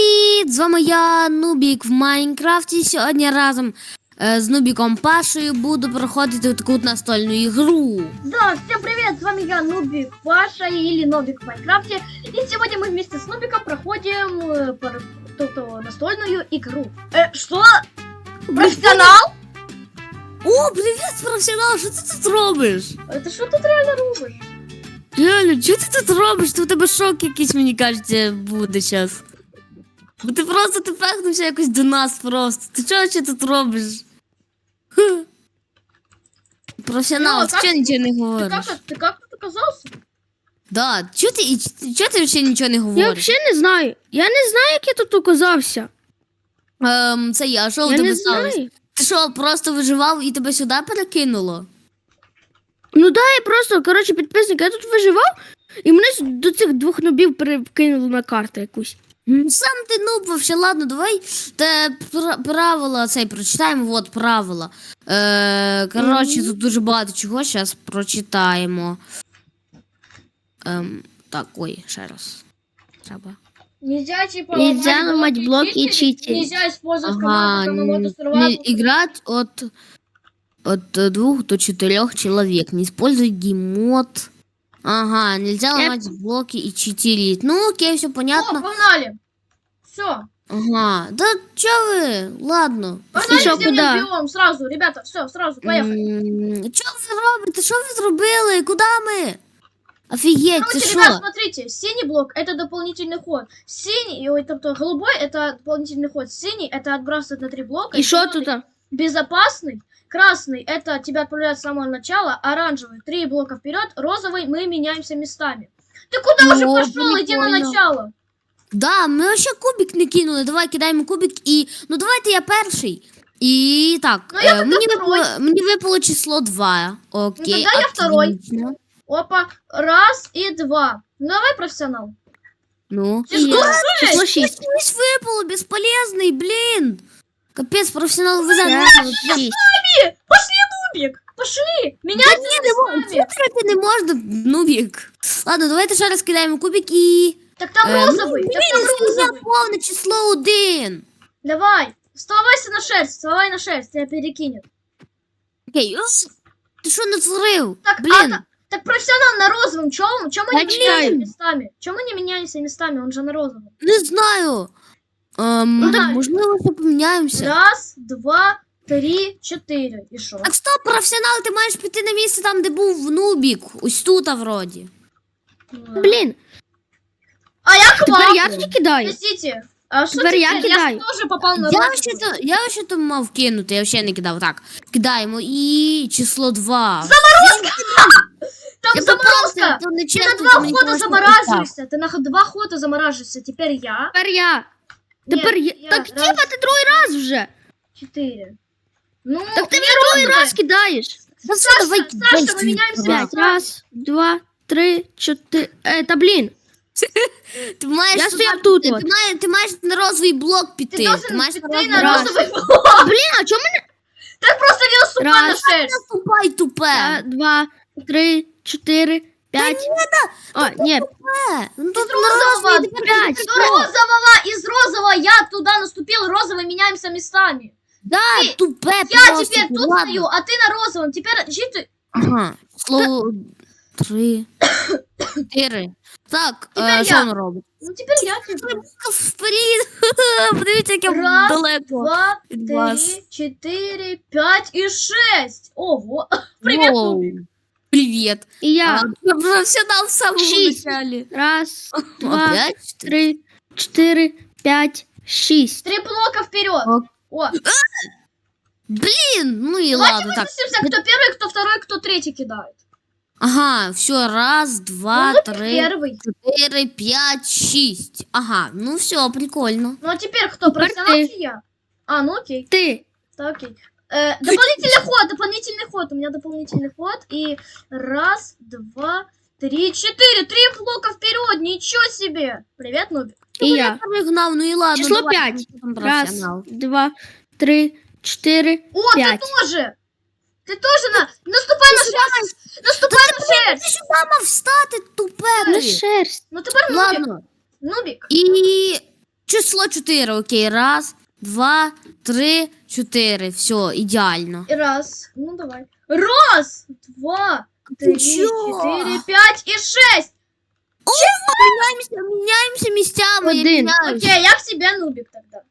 Привіт! З вами я, Нубік в Майнкрафті. Сьогодні разом е, з Нубіком Пашею буду проходити таку от настольну ігру. Да, всем привет, с вами я, Нубик Паша или Нубик в Майнкрафте. И сегодня мы вместе с Нубиком проходим э, пар- ту-ту настольную игру. Э, что? Профессионал? О, привіт, професіонал! Що ти тут робиш? Это что тут реально рубишь? Реально, що ти тут робиш? Ти у тебе шок якийсь, мені кажеться, буде зараз. Бо ти просто ти пехнувся якось до нас просто. Ти чого ще тут робиш? Хм. Професіонал, Ну, ти чого нічого не Ты говориш? как, ты как тут оказался? Да, чого ти, і чого ти ще нічого не Я говориш? взагалі не знаю. Я не знаю, як я тут оказався. Ем, це я, що у Я тебе не сталося? знаю. Ти що, просто виживав і тебе сюди перекинуло? Ну да, я просто, коротше, підписник, я тут виживав, і мене с- до цих двох нобів перекинули на карту якусь. М, Сам ти нуб вообще, ладно, давай те правила цей прочитаємо. От правила. Е, коротше, тут дуже багато чого. Зараз прочитаємо. Ем, так, ой, ще раз. Треба. Нельзя типа Нельзя ломать блоки и читерить. Нельзя использовать Ага, команду играть от, от э, двух до четырех человек. Не используй гемот. Ага, нельзя Я- ломать блоки и читерить. Ну, окей, все О, понятно. погнали. Все. Ага, да чё вы? Ладно. Погнали що, куда? биом сразу, ребята, все, сразу, поехали. М, Що ви робите? Що ви зробили? Куди ми? Офігеть, це Короче, що? ребят, смотрите, синий блок это дополнительный ход. Синий, ой, тобто голубой это дополнительный ход. Синий это отбрасывает на три блока. Що зелёный тут? Безопасный. Красный это тебя отправляет с самого начала. Оранжевый три блока вперед. Розовый мы меняемся местами. Ты куда уже О, пошел? Иди на прикольно. начало. Да, ми вообще кубик не кинули. Давай кидаємо кубик і. Ну давайте я перший. І так, Ну, я е, мені, випало, мені випало число 2. Окей. тогда я второй. отлично. Опа, раз и два. Ну, давай, профессионал. Ну. Ты что, Я- Число шесть? 6. Ось випало, безполезний, блін. Капець, професіонал ви за Пошли, Нубик! Пошли! Меняйся местами. Це не можна, ну вік. Ладно, давайте ще раз кидаємо кубик і. Так там Е, розовый, так там Це розовый. повне число один. Давай, вставайся на шерсть, вставай на шерсть, тебя перекинет. Окей. о, Ти що натворив? Так, а, Блін. та- так профессионал на розовом, чё, мы- чё мы не Я меняемся читаю. местами? Чё мы не меняемся местами, он же на розовом. Не знаю. Ем, Ну, так. можливо, ще поміняємося. Раз, два, три, четыре. И шо? Так стоп, професіонал, ти маєш піти на місце там, де був Нубік. Ось тут, а вроді. Ну, Блін, А я к тепер вам. я тобі кидаю. Подождите. А что Теперь я теперь? Я, кидаю. же тоже попал на Я розовый. ще то, я ще то мав кинути, я ще не кидав. Так, кидаємо і число 2. Там Я заморозка. то не Ты чесно, на два то мені хода просто замораживаешься. Ты на х- два хода замораживаешься. Теперь я. Тепер я. Тепер Нет, я. Так, раз, Тіма, ти другий раз вже. Четыре. Ну, Так ти не вже другий розовый. раз кидаєш. Да все, Саша, давай Саша, більше ми міняємося. відкривай. П'ять. Раз, два, три, чотири. Е, та блін. Ти маєш Я туди стояв тут піти, от. Ти маєш, ти маєш на розовий блок піти. Ты должен маєш пойти на раз. розовый блок. Блін, а чому мене? Так просто велосипед на Раз. шерсть. Наступай тупе. Е, Два, три, чотири, п'ять. О, ні, Е, Ну тут Из на розового, розовий п'ять. Из розового, из розового я туда наступил, розовый меняемся местами. Да, Ты- тупе Я просто, теперь тут ладно. стою, а ты на розовом. Теперь жить Ага, слово три, чотири. Так, Тепер е, я. що воно робить? Ну теперь я теперь. Вперед! Подивіться, як я Раз, далеко. Два, від три, вас. четыре, пять и шесть. Ого. Привет, Воу. Нубик. Привіт. і я. А, професіонал в самому Шість. началі. Раз, два, Опять? три, чотири, п'ять, шість. Три блока вперед. Ок. О, Блін, ну і давайте ладно, так. выпустимся, кто первый, кто второй, кто третий кидает. Ага, все, раз, два, Ну, три, Первый. чотири, п'ять, шість. Ага, ну все, прикольно. Ну а теперь кто? Теперь Профессионал ты. или я? А, ну окей. Ти. Так, окей. Э, дополнительный ход, дополнительный ход. У меня дополнительный ход. И раз, два, три, четыре. Три блока вперед. Ничего себе. Привет, Нубик. І я. Перегнав, ну і ладно. Число давай, п'ять. ну, там Раз, професіонал. два, три, чотири, О, п'ять. ты тоже. Ты тоже на... Наступай на шерсть. Наступай на Ти шерсть. сюди мав встати, тупе На ти. шерсть. Ну теперь Нубик. Ладно. Нубик. І число 4, окей. Раз, два, три, чотири. Все, ідеально. И раз. Ну давай. Раз, два, три, чё? четыре, пять и шесть. Міняємося, міняємося місцями. я Один. міняюсь. Окей, я к себе нубик тогда.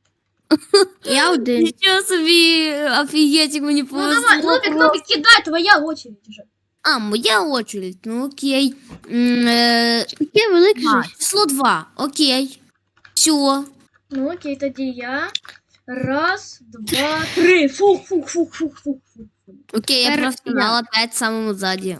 Я один. Нічого собі, офігеть, як мені Ну повезло. давай, нубик, нубик, кидай, твоя очередь уже. А, моя очередь, ну окей. М, е, Яке велике а, же. число 2, окей. Все. Ну окей, тогда я. Раз, два, три. Фух, фух, фух, фух, фух, фух. Окей, я Тепер професіонал опять в самому ззаді.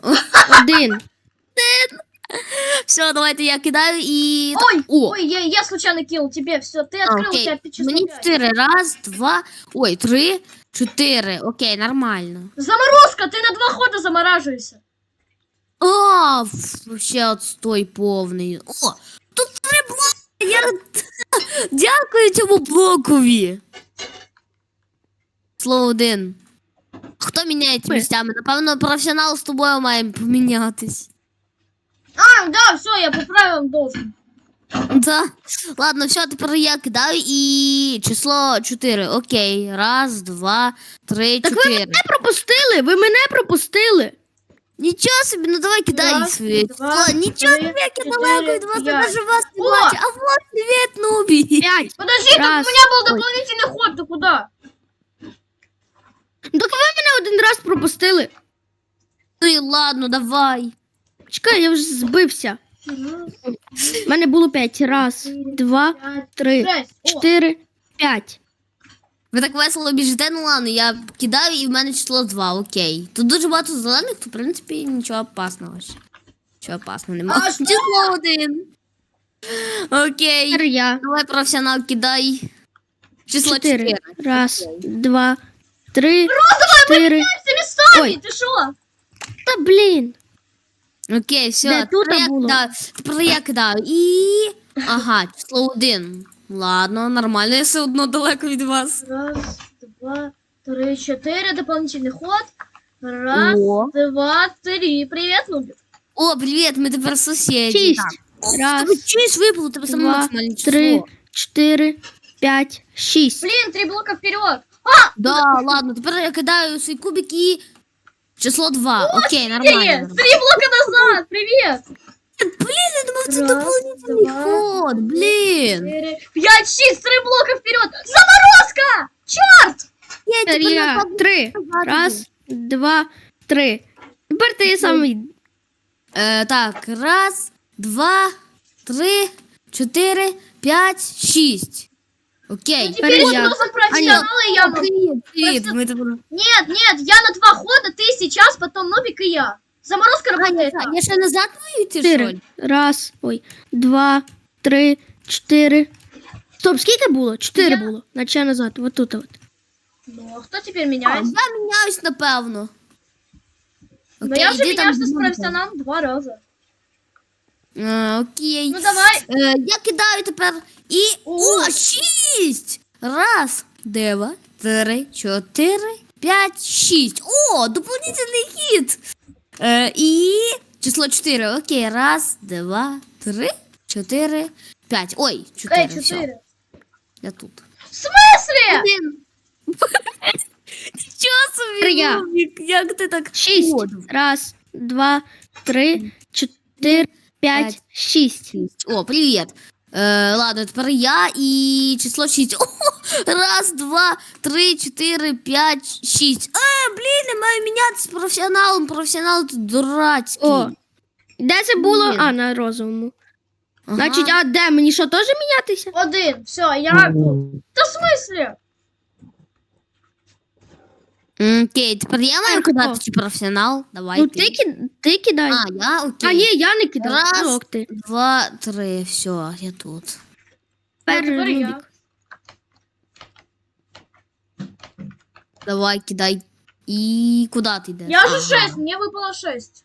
Один. Все, давайте я кидаю і. Ой, О, ой, я, я случайно кинул тебе, все, ты а, открыл, у окей. тебя пять число Мені пять. 4. Раз, два. Ой, три, чотири. Окей, нормально. Заморозка, ты на два хода замораживаешься. А, ф- вообще отстой повний. О, тут три блоки. Я дякую цьому блокові. Слово один. Хто міняється Ми. місцями? Напевно, професіонал з тобою має помінятись. А, да, все, я по правилам должен. Да. Ладно, все, тепер я кидаю і число 4. Окей. Раз, два, три, Так ви чотири. мене пропустили, ви мене пропустили. Нічого собі, ну давай кидай Раз, своє два, число. Нічого три, собі, як я чотири, далеко від вас, я п'ять. даже вас не О! бачу. А вот, привіт, Нубі. П'ять. Подожди, так Раз. у меня был Ой. дополнительный ход, ты куда? Ну так ви мене один раз пропустили. Ну і ладно, давай. Чекай, я вже збився. У мене було п'ять. Раз, два, три. Чотири, п'ять. Ви так весело біжите, ну ладно, я кидаю і в мене число 2, окей. Тут дуже багато зелених, то в принципі нічого опасного. ще. Нічого опасного немає. А? Число один. Окей. Тепер я. Давай професіонал кидай. Число Чотири. 4. Раз, два, три, чотири. Все местами, Ой. ты шо? Та блін. Окей, все. Де тут тепер я було? кидаю. Тепер я кидаю. І. Ага, число 1. Ладно, нормально, я все одно далеко від вас. Раз, два, три, четыре. Дополнительный ход. Раз, О. два, три. Привет, Нубик. О, привіт, ми тепер сусіді. Шість. Так. Раз, Тобі чуєш випало, тебе саме два, максимальне число. три, чотири, п'ять, шість. Блин, три блока вперед. Да, ладно, тепер я кидаю свій кубик і число 2. Окей, нормально. Нормально. Три блока назад. Привет. Блін, я думав, це Раз, дополнительний два, ход, блін. Четыре, пять, шесть. Три блока вперед. Заморозка. Черт. Я я. напевно Три. назад Раз, два, три. Тепер ти самий. Е, так, раз, два, три, чотири, п'ять, шість. Окей. ну, Теперь я. что за профессионалы я? могу- Привіт, привіт. Ми тепер... Нет, нет, я на два хода, ты сейчас, потом Нубик и я. Заморозка А, я, работает. так. я ще назад маю йти, що Чотири. ли? Раз, ой, два, три, чотири. Стоп, скільки було? Чотири Я- було. Наче назад. Вот тут от. Ну, а кто теперь А, меняется? я міняюсь, напевно. Ну, Окей, я уже там меняюсь с профессионалом два раза. Е, окей. Ну, давай. Е, я кидаю тепер і. О. О, шість! Раз, два, три, чотири, п'ять, шість. О, дополнительний хід. Е, і число 4. Окей, раз, два, три, чотири, п'ять. Ой, чотири. Эй, все, четыре. я тут. В смысле? Блін. Нічого собі, Три я. Нубік, як ти так Шість. ходив? Раз, два, три, чотири, п'ять, П'ять. шість. Шість. О, привіт. Е, ладно, тепер я і число 6. О, раз, два, три, чотири, п'ять, шість. Е, блін, я маю мінятися з професіоналом. Професіонал тут дурацький. О. Де це було? Блін. А, на розовому. Ага. Значить, а де? Мені що, теж мінятися? Один. Все, я... Да в смысле? М, Окей, тепер я маю Так, кидати чи професіонал. Давай. Ну ти, ки- ти кидай. А, я окей. А, ні, я не кидав. Раз. Ну, ок ти. Два, три, все, я тут. Тепер я. Рубік. Давай, кидай. І куди ти йдеш? Я уже Ага. шесть, мне выпало шесть.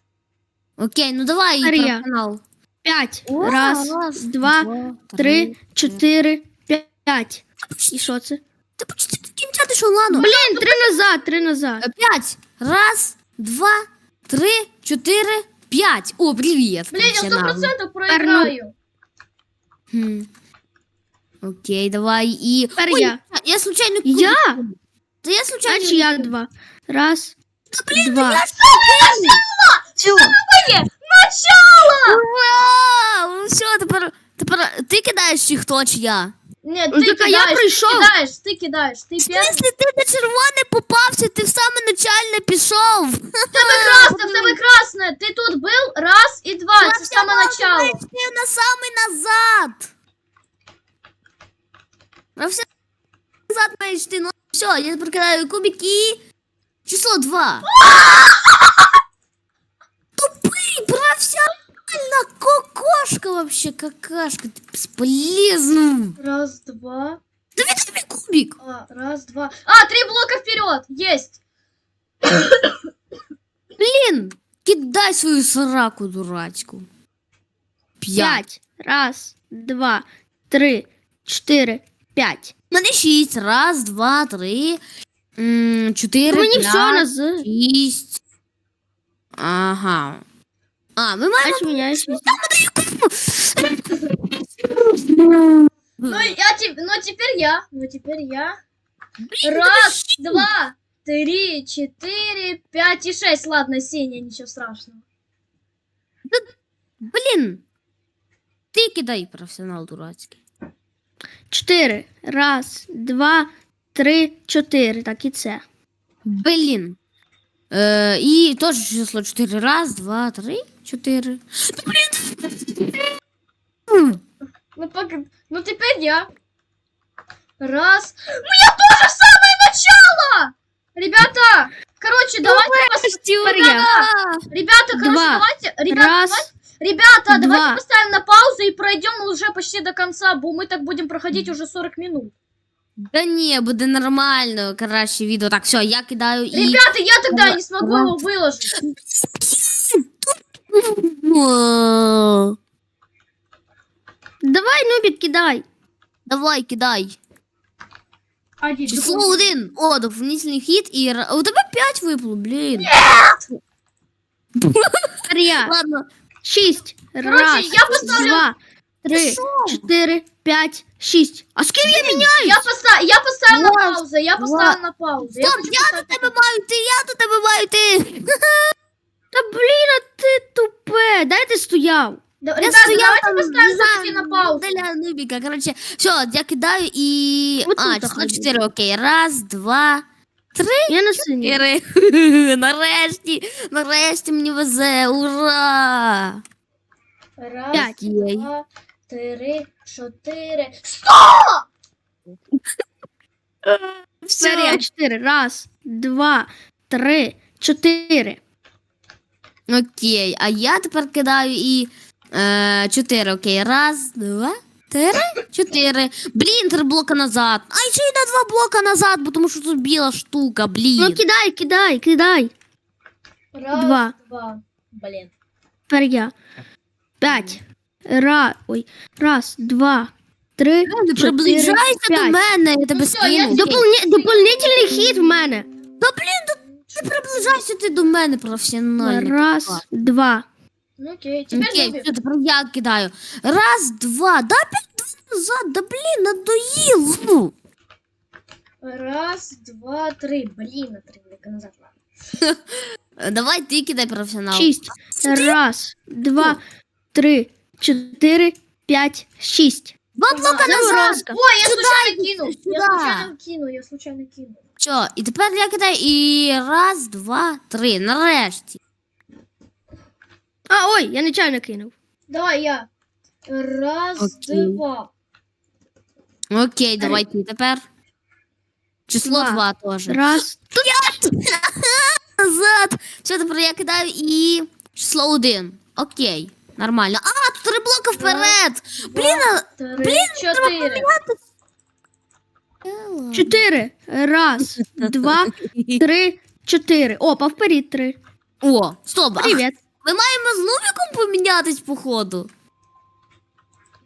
Окей, ну давай Тепер я. професіонал. П'ять. О, Раз, два, три, чотири, п'ять. І що це? Ти почти кінця ладно? Блін, три назад, три назад. Е, П'ять. Раз, два, три, чотири, п'ять. О, привіт. Блин, я сто професіонал. процентов проиграю. Хм. Окей, давай і. Тепер Ой, я. Я случайно. Я? Та я случайно. Значить я два. Раз, два. я Все. Начало! Ура! Ну все, тепер, тепер ти кидаєш чи хто чи я? Нет, Ну, ты так а кидаешь, я прийшов. ты кидаешь, ты кидаешь, ты В первый. смысле, ти на червоне попався, ти в саме начальне пішов. В тебе красне, в тебе красне. Ти тут був раз і два. Це саме начало. Ти на самий назад. На все назад маєш йти. Ну все, я прикидаю кубики. Число 2. кокошка вообще, какашка, ты бесполезный. Раз, два. Давай тобі кубик. А, раз, два. А, три блока вперед. Есть. Блин, кидай свою сраку дурацьку. П'ять. П'ять. Раз, два, три, чотири, п'ять. У мене шість. Раз, два, три, м, чотири, Мені п'ять, все на шість. Ага. А, ми маємо. Значить, міняєш шість. Ну, я тебе, ну теперь я. Ну теперь я. Раз, два, три, четыре, пять и шесть. Ладно, синяя, ничего страшного. Блін. Ти кидай професіонал дурацький. Чотири. Раз, два, три, чотири. Так і це. Блін. Е, і теж число 4. Раз, два, три, чотири. Та, Блін. Ну, пока... ну теперь я. Раз. Ну я тоже в самое начало! Ребята, короче, давайте пос- Тепер я. Ребята! Ребята, короче, Два. давайте. Ребята, Раз, давайте- ребята, два. давайте поставим на паузу и пройдем уже почти до конца, бо мы так будем проходить уже 40 минут. Да ні, буде нормально, краще відео. Так, все, я кидаю і. Ребята, я тогда Два. не смогу Два. его выложить. Давай, Нубік, кидай. Давай, кидай. Один. Число один. О, доповнительний хід і. ра- У тебе 5 випало, блін. Тепер я. Ладно. Шість. Короче, Раз, я поставлю- два, три, чотири, п'ять, шість. А з ким я міняю? Я, поста... я поставил на паузу, я поставил на паузу. Я Стоп, хочу я до на тебе маю йти, я до тебе маю йти. Та блін, а ти тупе. Дай ти стояв. Да, Я ребята, стояла давайте там, поставим все-таки на паузу. Для нубіка. Короче, все, я кидаю і. А, число ходить. 4, окей. Раз, два, Я на чотири. Нарешті, нарешті мені везе. Ура! Раз, П'ять. Два, три, чотири. Тепер я чотири. Раз, два, три, чотири. Окей, а я тепер кидаю і. Е, 4, окей. Раз, два, три, чотири. Блін, три блока назад. А ще й на два блока назад, бо тому що тут біла штука, блін. Ну кидай, кидай, кидай. Раз, Два. два. Блін. Тепер я. П'ять. Ра... Ой. Раз, два, три, приближайся до мене, я тебе Ну скину. Дополнительний хід в мене. Та блін, не приближайся ти до мене професіонально. Раз, два. Ну окей, теперь Окей, все, тепер я кидаю. Раз, два, да опять два назад, да блін, надоїл. Ну. Раз, два, три. Блін, на три блока назад. ладно. Давай ти кидай професіонал. Шість. Раз, два, три, чотири, п'ять, шість. Два блока Ага. назад. Ой, я случайно кинул. Я сюда. случайно кинул, я случайно кинул. Все, і тепер я кидаю і раз, два, три. Нарешті. А, ой, я нечайно кинув. Давай я. Раз, Окей. два. Окей, давайте тепер. Число Два. два теж. Раз, Назад. Все, тепер я кидаю і число один. Окей. Нормально. А, тут три блока вперед. Блін, а... Три, чотири. Чотири. Раз, два, три, чотири. Опа, вперед три. О, стоп. а Привіт. Ми маємо з Нубіком помінятись, походу.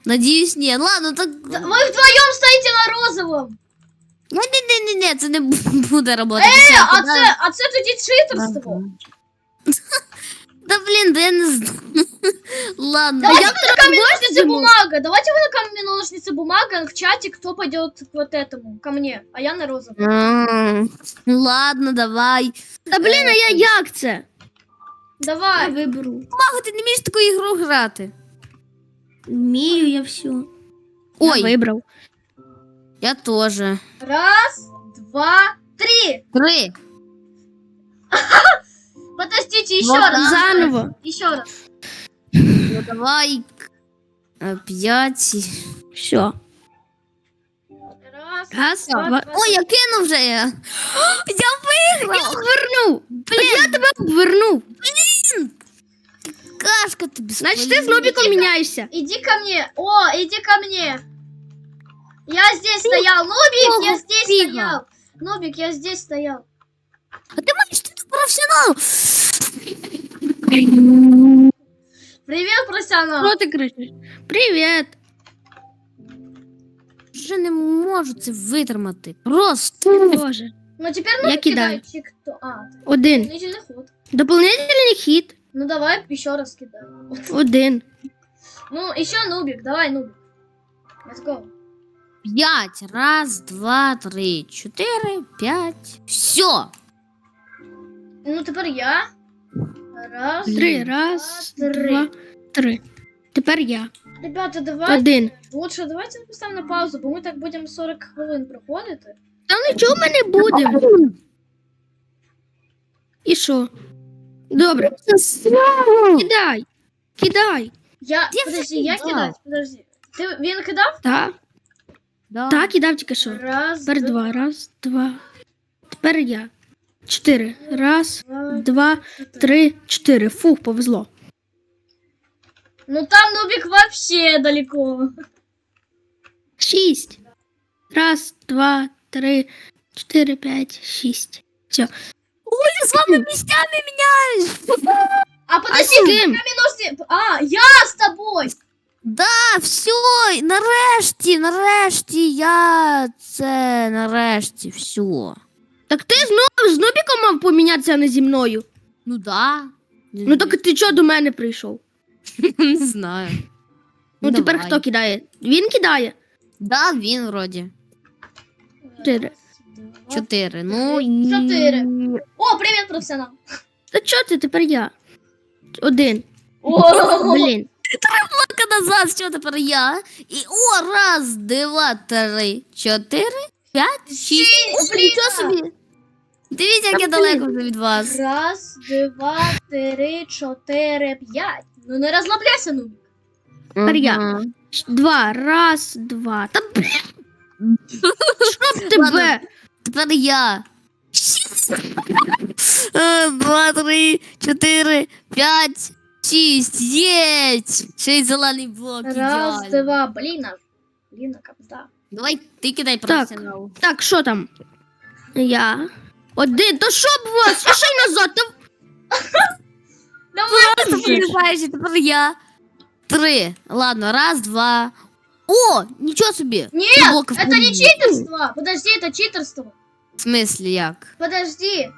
Надіюсь, ні. Ладно, так. Да, Вы вдвоем стоите на розовом. Ні, ні, ні, ні, це не бу- буде роботи. Е, а це, а це тоді читерство. Да блін, да я не знаю. Ладно. Давайте як на камень, Давайте ножницы, ему. бумага. Давайте вы на камень, ножницы, бумага. В чате кто пойдет к вот этому, ко мне, а я на розовый. М, Ладно, давай. Та блін, а я як це? Я Давай. виберу. Маго, ти не вмієш таку ігру грати. Вмію я все. Ой. Я вибрав. Я теж. Раз, два, три. Три. Подождите, еще Вот раз. Заново. Еще раз. Ну давай. Е, П'ять. Все. Раз. Раз, два, два. два, Ой, я кинув вже я. Я виграв. Вернув. Я тебе вернув. Кашка тобі Значить, ти з спалила. Нобіком міняєшся. Иди ко мне. О, иди ко мне. Я здесь стоял. Нубик, я Ого, здесь фига. стоял. Нубик, я здесь стоял. А ти маєш ти тут професіонал. Привет, профессионал. Що ти кричиш? Привіт. Вже не можу це витримати. Просто. Боже. Ну теперь Я Нубик кидаю. кидает чик- кто- А, Один. дополнительный ход. Дополнительний хід. Ну давай еще раз кидай. Один. Ну, еще Нубик, давай, Нубик. Let's go. П'ять. Раз, два, три, чотири, п'ять. Все. Ну, теперь я. Раз. Три. Раз, Три. два, три. Тепер я. Ребята, давай. Один. Лучше давайте поставимо на паузу, бо ми так будемо 40 хвилин проходити. Та нічого ми не будемо. І що? Добре. Кидай. Кидай. Я. Де подожди, я кидав? кидаю. Подожди. Ти він кидав? Так. Да. Так, кидав тільки що. Раз, Тепер два. Раз, два. Тепер я. Чотири. Раз, два, три, чотири. Фух, повезло. Ну там Нубик вообще далеко. Шість. Раз, два, три, чотири, п'ять, шість. Все. Ой, з вами місцями міняюсь. А А подожди, з ким? ножницы. А, я с тобой. Да, все, нарешті, нарешті, я це нарешті, все. Так ти знову з Нубіком мав помінятися, а не зі мною. Ну да. Ну так ти чого до мене прийшов? не знаю. Ну тепер хто кидає? Він кидає. Да, він вроді. Чотири. Чотири. Ну, Чотири. О, привет, профессионал. Та чого ти тепер я? Один. О, Блін. Пока назад, що тепер я? І о, раз, два, три, чотири, п'ять, шість. Шість, О. Нічого собі. Дивіться, як я далеко вже від вас. Раз, два, три, чотири, п'ять. Ну не розслабляйся, Нубик. Тепер я. Два. Раз, два. Та блін. Щоб тебе. Тепер я. Шість. Е, Два, три, чотири, п'ять, шість. Єсть! Ще й зелений блок. Раз, ідеально. два, блін, а- блін. Давай ти кидай Так. професіонал. Так, що там? Я. Один. То що б вас? Я ще й назад. Та... Давай, Просто полізаєш, і тепер я. Три. Ладно, раз, два. О, нічого собі. Нет, Три блока это не впереди. читерство. Подожди, это читерство. В смислі як? Подожди.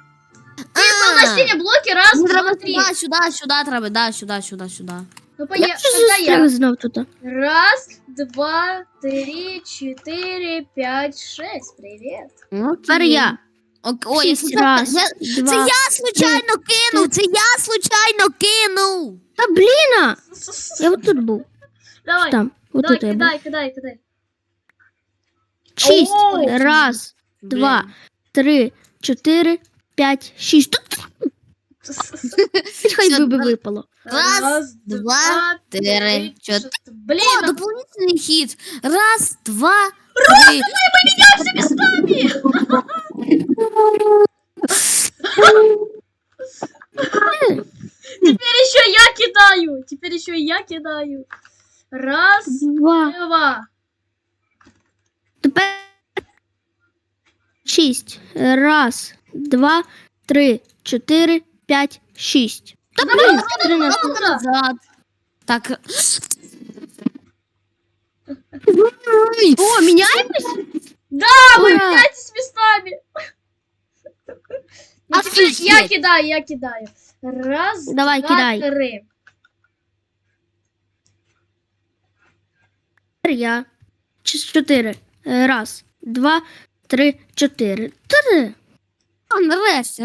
А, На синем блоке раз, ну, два, треба три. сюди, сюди, сюди треба, да, сюди, сюди, сюди. Ну, Я поня... вже Тогда я. застряг знов тут. Раз, два, три, четыре, пять, шесть. Привет. Тепер я. Ок- Ой, я Шість случайно- раз, я- два. Це я случайно кинув, це я случайно кинув. Та блін! Я отут був. Давай, Там. давай, Отут я був. кидай, кидай, кидай. Шість. О! Раз, два, три, чотири, п'ять, шість. Тут хай Всё, би випало. Раз, два, три, чотири. Блин, О, дополнительний хід. Раз, два, три. теперь еще я кидаю. Теперь еще я кидаю. Раз, Два. два. Тепер шість. Раз, два, три, чотири, п'ять, шість. Та блін, три на Робимо назад. Так. О, міняємось? Да, вы Ура! меняйтесь местами. Ну, теперь я кидаю, я кидаю. Раз, Давай, два, кидай. три. Тепер я. Чи- Чотири. Е, Раз, два, три, чотири. Три. А,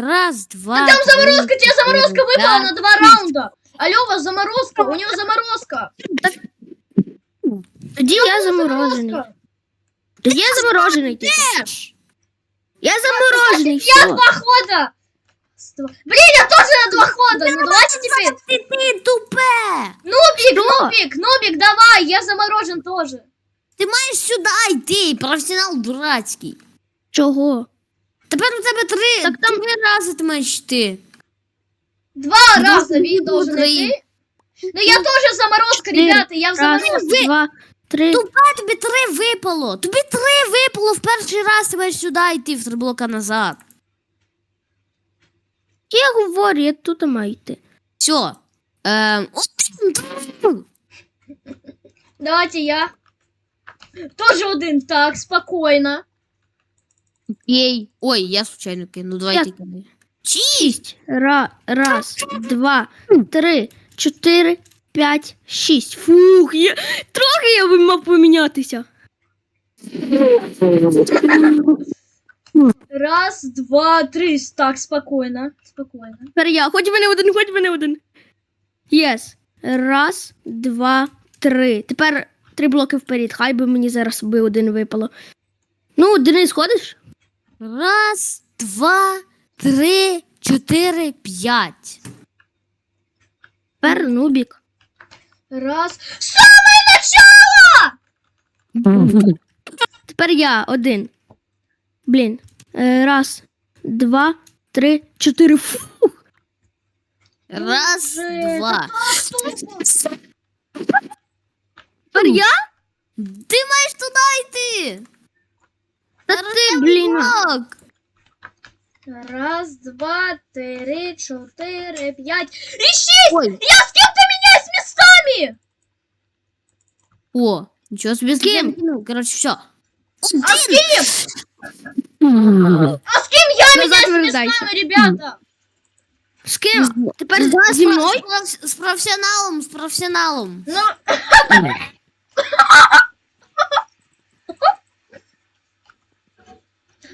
раз, два. Там три, заморозка, тебе заморозка выпала на два раунда. Алло, у вас заморозка, у него заморозка. Тоді я заморожений. Заморозка. Тоді я заморожений. типу. Теж. Я заморожений. Я Все. два хода. Сто- Блин, я тоже на два хода. Ну давайте теперь. Ти, ти тупе. Нубик, Что? Нубик, Нубик, давай, я заморожен тоже. Ти маєш сюди йти, професіонал дурацький. Чого? Тепер у тебе три, Так там- три рази ти маєш йти. Два Ну, раза ну, вид должен три. идти. Ну я тоже заморозка, Четыре. ребята, я в Раз, заморозке. два, Три. Тупе, тобі три випало. Тобі три випало в перший раз, ти маєш сюди йти в три блока назад. Я говорю, я тут маю йти. Все. Ем. Давайте я. Тоже один, так, спокойно. Окей. Ой, я случайно кину. Давайте Як? кидай. Шість. Ра, раз, два, три, чотири, п'ять, шість. Фух, я... трохи я би мав помінятися. Раз, два, три. Так, спокойно. Спокойно. Тепер я. Хоч мене один, хоч мене один. Єс. Раз, два, три. Тепер три блоки вперед. Хай би мені зараз би один випало. Ну, Денис, ходиш? Раз, два, три, чотири, п'ять. Тепер Нубік. Раз. Самое начало! Тепер я один. Блін. Е, Раз, два, три, чотири. Фух. Раз, два. Тепер я? Ти маєш туди йти. Та ти, блін. Так. Раз, два, три, четыре, пять. И шесть! Ой. Я с кем-то меняюсь местами! О, нічого собі з ким? ким? Коротше, все. А с кем? А с кем я Назад меняюсь вертайся. местами, ребята? З ким? Тепер З- зі мною? З, проф- з професіоналом, з професіоналом. Ну...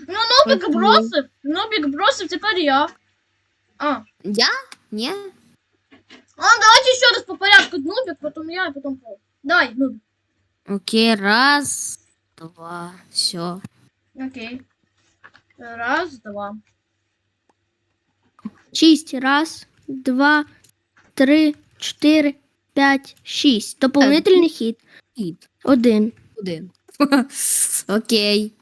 Ну, Нубик Окей. бросив. Нубик бросив, теперь я. А. Я? Ні? А, давайте еще раз по порядку. Нубик, потом я, и потом Пол. Давай, Нубик. Окей, раз, два, все. Окей. Раз, два. Шість. Раз, два, три, чотири, п'ять, шість. Доповнительний хід. Хід. Один. Один. Окей.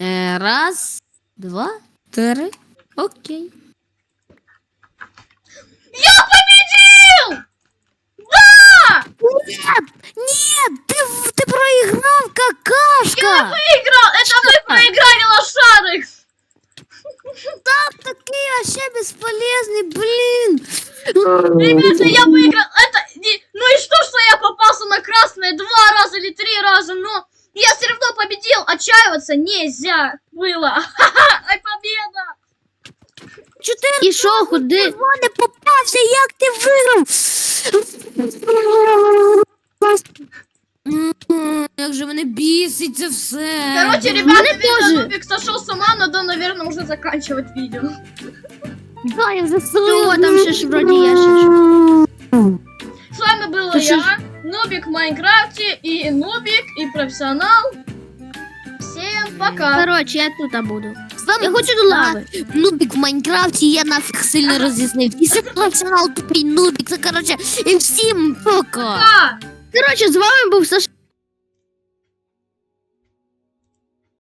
Е, раз, два, три. Окей. Я победил! Нет! Нет! Ты, в- ты проиграл, какашка! Выиграл! Это вы проиграли лошадок! Такие вообще бесполезный, блин! Ребята, я выиграл! Это... не- Ну и что, что я попался на красное два раза или три раза, но я все равно победил! Отчаиваться нельзя было! Ха-ха! Ай, победа! Чотири І що, куди? не попався, як ти виграв? Як же мене бісить це все. Короче, ребята, Мне. Нубик сошел с ума, надо, наверное, уже заканчивать видео. да, я Що застрелила. там ще ж вроді є ще ж. С вами была Да я, Нубик в Майнкрафте, и Нубик, и профессионал. Пока! Короче, я тут буду. З вами Я хочу до лави. Нубік в Майнкрафті, я нафіг сильно це професіонал тупий нубік, це короче, і всім пока. Пока! Короче, з вами був Саша